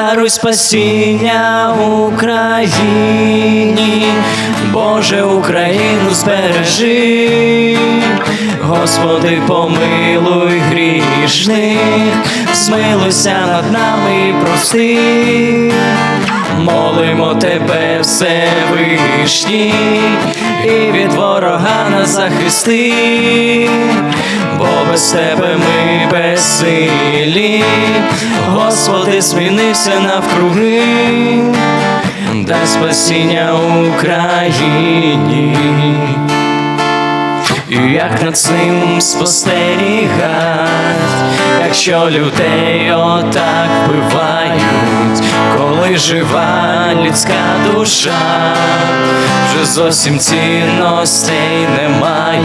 даруй спасіння Україні, Боже, Україну збережи, Господи, помилуй грішних, змилуйся над нами прости. Молимо тебе, Всевишній, і від ворога нас захисти, бо без тебе ми безсилі, Змінився навкруги, дай спасіння Україні. І як над цим спостерігать, якщо людей отак вбивають, коли жива людська душа, вже зовсім цінностей немає,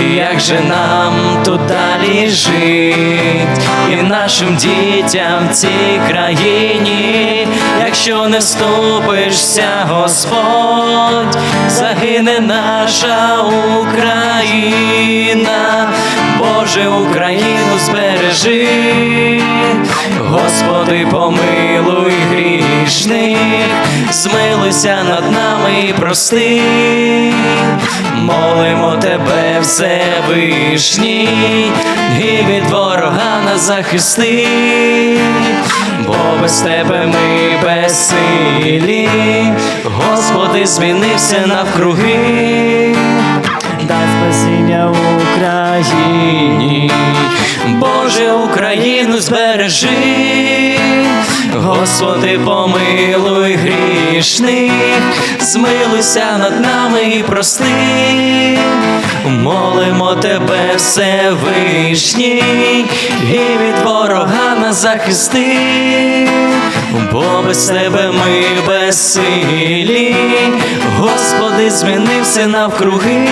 і як же нам тут далі жить, і нашим дітям в цій країні, якщо не вступишся, Господь, загине наша Україна, Боже, Україну збережи, Господи, помилуй грішних, змилуйся над нами і прости, молимо тебе, Всевишній, і від ворога нас захисти, бо без тебе ми безсилі, Господи, змінився навкруги. дай спасіння Україні, Боже, Україну збережи, Господи, помилуй грішних, змилуйся над нами і прости, молимо тебе, Всевишній, і від ворога нас захисти, бо без тебе ми безсилі, Господи, змінився навкруги.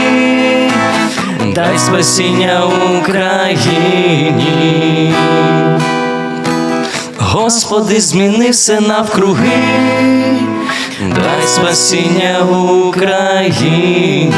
Дай спасіння Україні. Господи, зміни все навкруги, дай спасіння Україні.